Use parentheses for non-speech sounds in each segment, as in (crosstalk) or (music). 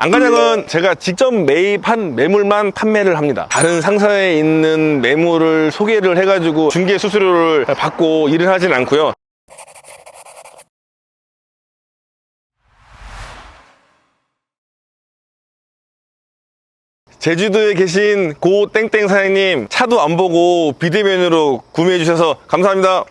안가장은 제가 직접 매입한 매물만 판매를 합니다. 다른 상사에 있는 매물을 소개를 해가지고 중개 수수료를 받고 일을 하진 않고요. 제주도에 계신 고 땡땡 사장님 차도 안 보고 비대면으로 구매해 주셔서 감사합니다.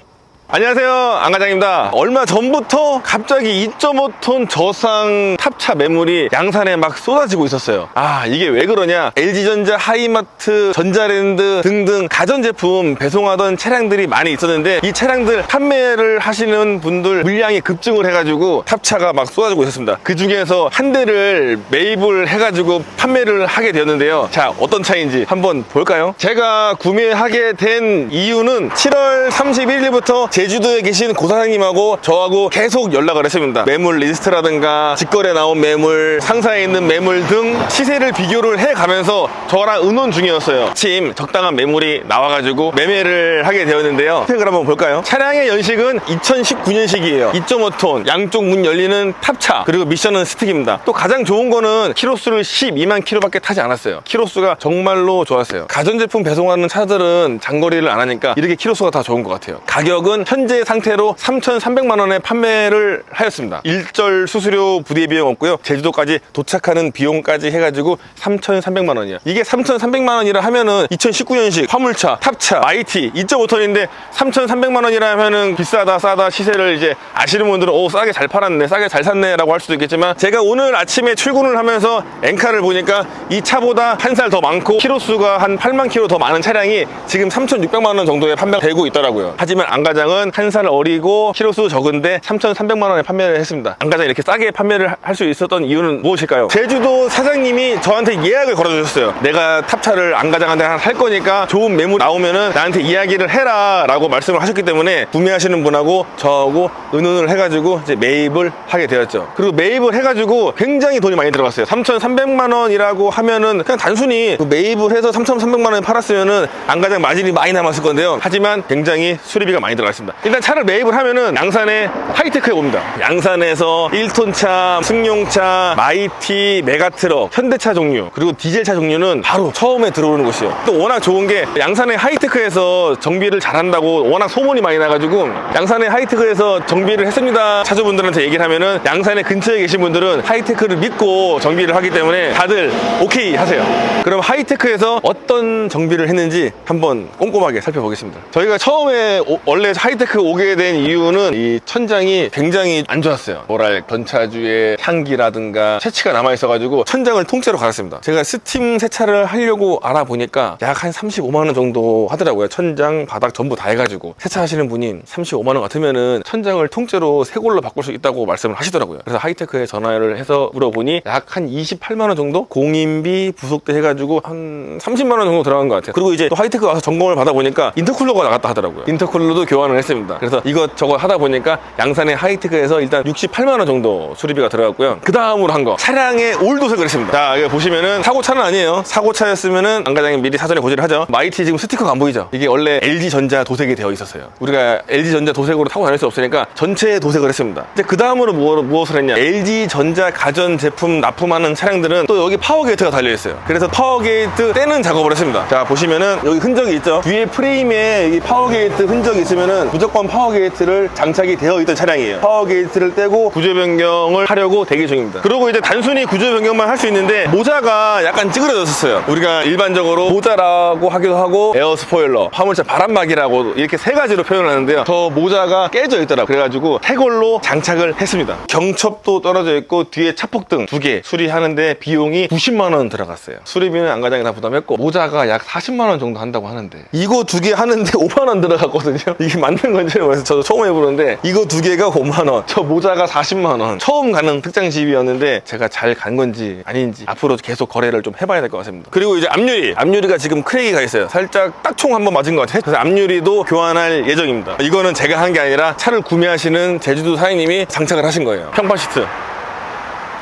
안녕하세요 안과장입니다. 얼마 전부터 갑자기 2.5톤 저상 탑차 매물이 양산에 막 쏟아지고 있었어요. 아 이게 왜 그러냐? LG전자 하이마트 전자랜드 등등 가전제품 배송하던 차량들이 많이 있었는데 이 차량들 판매를 하시는 분들 물량이 급증을 해가지고 탑차가 막 쏟아지고 있었습니다. 그 중에서 한 대를 매입을 해가지고 판매를 하게 되었는데요. 자 어떤 차인지 한번 볼까요? 제가 구매하게 된 이유는 7월 31일부터 제주도에 계신 고사장님하고 저하고 계속 연락을 했습니다. 매물 리스트라든가 직거래 나온 매물, 상사에 있는 매물 등 시세를 비교를 해가면서 저랑 의논 중이었어요. 마침 적당한 매물이 나와가지고 매매를 하게 되었는데요. 스펙을 한번 볼까요? 차량의 연식은 2019년식이에요. 2.5톤, 양쪽 문 열리는 탑차, 그리고 미션은 스틱입니다. 또 가장 좋은 거는 키로수를 12만 킬로밖에 타지 않았어요. 키로수가 정말로 좋았어요. 가전제품 배송하는 차들은 장거리를 안 하니까 이렇게 키로수가 다 좋은 것 같아요. 가격은 현재 상태로 3,300만 원에 판매를 하였습니다. 일절 수수료 부대 비용 없고요. 제주도까지 도착하는 비용까지 해가지고 3,300만 원이야. 이게 3,300만 원이라 하면은 2019년식 화물차, 탑차, IT 2.5톤인데 3,300만 원이라 하면은 비싸다 싸다 시세를 이제 아시는 분들은 오 싸게 잘 팔았네, 싸게 잘 샀네라고 할 수도 있겠지만 제가 오늘 아침에 출근을 하면서 엔카를 보니까 이 차보다 한 살 더 많고 키로수가 한 8만 킬로 더 많은 차량이 지금 3,600만 원 정도에 판매되고 있더라고요. 하지만 안가장은 한 살 어리고 키로수 적은데 3,300만 원에 판매를 했습니다. 안가장 이렇게 싸게 판매를 할 수 있었던 이유는 무엇일까요? 제주도 사장님이 저한테 예약을 걸어주셨어요. 내가 탑차를 안가장한테 살 거니까 좋은 매물 나오면은 나한테 이야기를 해라 라고 말씀을 하셨기 때문에 구매하시는 분하고 저하고 의논을 해가지고 이제 매입을 하게 되었죠. 그리고 매입을 해가지고 굉장히 돈이 많이 들어갔어요. 3,300만 원이라고 하면은 그냥 단순히 그 매입을 해서 3,300만 원에 팔았으면은 안가장 마진이 많이 남았을 건데요. 하지만 굉장히 수리비가 많이 들어갔습니다. 일단 차를 매입을 하면은 양산에 하이테크에 옵니다. 양산에서 1톤차, 승용차, 마이티, 메가트럭, 현대차 종류, 그리고 디젤차 종류는 바로 처음에 들어오는 곳이요. 또 워낙 좋은 게 양산의 하이테크에서 정비를 잘한다고 워낙 소문이 많이 나가지고 양산의 하이테크에서 정비를 했습니다. 차주분들한테 얘기를 하면은 양산의 근처에 계신 분들은 하이테크를 믿고 정비를 하기 때문에 다들 오케이 하세요. 그럼 하이테크에서 어떤 정비를 했는지 한번 꼼꼼하게 살펴보겠습니다. 저희가 처음에 오- 원래 하이 테크 오게 된 이유는 이 천장이 굉장히 안 좋았어요. 뭐랄 전차주의 향기라든가 채취가 남아 있어가지고 천장을 통째로 갈았습니다. 제가 스팀 세차를 하려고 알아보니까 약 한 35만 원 정도 하더라고요. 천장, 바닥 전부 다 해가지고 세차하시는 분이 35만 원 같으면은 천장을 통째로 새 걸로 바꿀 수 있다고 말씀을 하시더라고요. 그래서 하이테크에 전화를 해서 물어보니 약 한 28만 원 정도 공인비 부속대 해가지고 한 30만 원 정도 들어간 것 같아요. 그리고 이제 또 하이테크 가서 점검을 받아보니까 인터쿨러가 나갔다 하더라고요. 인터쿨러도 교환을 했 습니다. 그래서 이것저것 하다 보니까 양산의 하이테크에서 일단 68만 원 정도 수리비가 들어갔고요. 그 다음으로 한 거 차량의 올도색을 했습니다. 자 여기 보시면은 사고차는 아니에요. 사고차였으면은 안과장이 미리 사전에 고지를 하죠. 마이티 지금 스티커가 안 보이죠? 이게 원래 LG 전자 도색이 되어 있었어요. 우리가 LG 전자 도색으로 타고 다닐 수 없으니까 전체 도색을 했습니다. 이제 그 다음으로 무엇을 했냐? LG 전자 가전 제품 납품하는 차량들은 또 여기 파워 게이트가 달려 있어요. 그래서 파워 게이트 떼는 작업을 했습니다. 자 보시면은 여기 흔적이 있죠. 뒤에 프레임에 이 파워 게이트 흔적이 있으면은 무조건 파워 게이트를 장착이 되어 있던 차량이에요. 파워 게이트를 떼고 구조 변경을 하려고 대기 중입니다. 그리고 이제 단순히 구조 변경만 할 수 있는데 모자가 약간 찌그러졌었어요. 우리가 일반적으로 모자라고 하기도 하고 에어 스포일러, 화물차 바람막이라고 이렇게 세 가지로 표현을 하는데요. 저 모자가 깨져 있더라고요. 그래가지고 태골로 장착을 했습니다. 경첩도 떨어져 있고 뒤에 차폭등 두 개 수리하는데 비용이 90만 원 들어갔어요. 수리비는 안과장이 다 부담했고 모자가 약 40만 원 정도 한다고 하는데 이거 두 개 하는데 (laughs) 5만 원 들어갔거든요. 이게 맞는 건지 모르겠어요. 저도 처음 해보는데 이거 두 개가 5만 원, 저 모자가 40만 원. 처음 가는 특장 집이었는데 제가 잘 간 건지 아닌지 앞으로 계속 거래를 좀 해봐야 될 것 같습니다. 그리고 이제 앞유리, 앞유리가 지금 크랙이 가 있어요. 살짝 딱 총 한번 맞은 것 같아요. 그래서 앞유리도 교환할 예정입니다. 이거는 제가 한 게 아니라 차를 구매하시는 제주도 사장님이 장착을 하신 거예요. 평판 시트.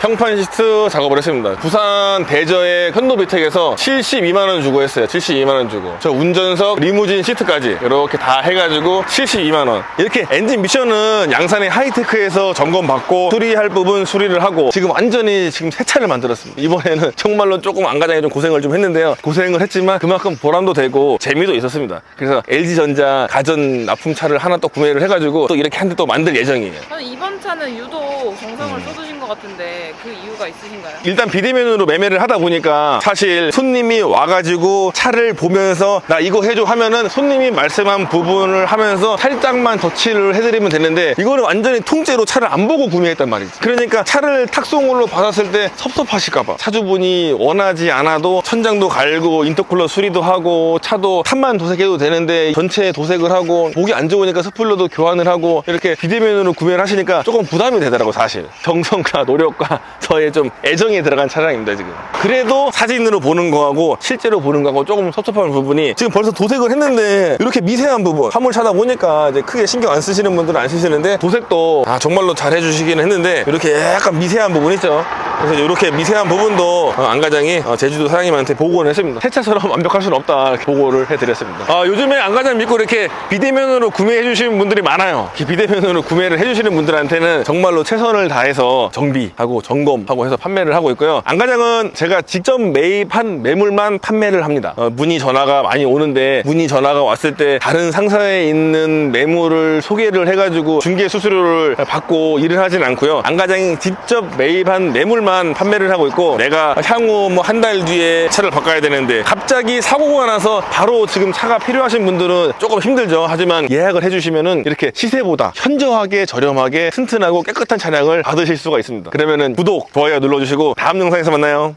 평판 시트 작업을 했습니다. 부산 대저의 현노비텍에서 72만 원 주고 했어요. 72만 원 주고. 저 운전석, 리무진 시트까지 이렇게 다 해가지고 72만 원. 이렇게 엔진 미션은 양산의 하이테크에서 점검 받고 수리할 부분 수리를 하고 지금 완전히 지금 새 차를 만들었습니다. 이번에는 정말로 조금 안가장에 좀 고생을 좀 했는데요. 고생을 했지만 그만큼 보람도 되고 재미도 있었습니다. 그래서 LG전자 가전 납품차를 하나 또 구매를 해가지고 또 이렇게 한 대 또 만들 예정이에요. 저는 이번 차는 유독 정성을 음. 쏟으신 것 같은데 그 이유가 있으신가요? 일단 비대면으로 매매를 하다 보니까 사실 손님이 와가지고 차를 보면서 나 이거 해줘 하면은 손님이 말씀한 부분을 하면서 살짝만 덧칠을 해드리면 되는데 이거는 완전히 통째로 차를 안 보고 구매했단 말이지. 그러니까 차를 탁송으로 받았을 때 섭섭하실까봐. 차주분이 원하지 않아도 천장도 갈고 인터쿨러 수리도 하고 차도 탑만 도색해도 되는데 전체 도색을 하고 보기 안 좋으니까 스플러도 교환을 하고 이렇게 비대면으로 구매를 하시니까 조금 부담이 되더라고 사실. 정성과 노력과 저의 좀 애정이 들어간 차량입니다 지금. 그래도 사진으로 보는 거하고 실제로 보는 거하고 조금 섭섭한 부분이 지금 벌써 도색을 했는데 이렇게 미세한 부분 화물차다 보니까 이제 크게 신경 안 쓰시는 분들은 안 쓰시는데 도색도 아 정말로 잘 해주시긴 했는데 이렇게 약간 미세한 부분 있죠 그래서 이렇게 미세한 부분도 어, 안과장이 어, 제주도 사장님한테 보고를 했습니다. 세차처럼 (laughs) 완벽할 수는 없다. 이렇게 보고를 해드렸습니다. 아, 요즘에 안과장 믿고 이렇게 비대면으로 구매해 주시는 분들이 많아요. 비대면으로 구매를 해주시는 분들한테는 정말로 최선을 다해서 정비하고 점검하고 해서 판매를 하고 있고요. 안과장은 제가 직접 매입한 매물만 판매를 합니다. 어, 문의 전화가 많이 오는데 문의 전화가 왔을 때 다른 상사에 있는 매물을 소개를 해가지고 중개 수수료를 받고 일을 하진 않고요. 안과장이 직접 매입한 매물 만 판매를 하고 있고 내가 향후 뭐 한 달 뒤에 차를 바꿔야 되는데 갑자기 사고가 나서 바로 지금 차가 필요하신 분들은 조금 힘들죠. 하지만 예약을 해주시면은 이렇게 시세보다 현저하게 저렴하게 튼튼하고 깨끗한 차량을 받으실 수가 있습니다. 그러면은 구독 좋아요 눌러주시고 다음 영상에서 만나요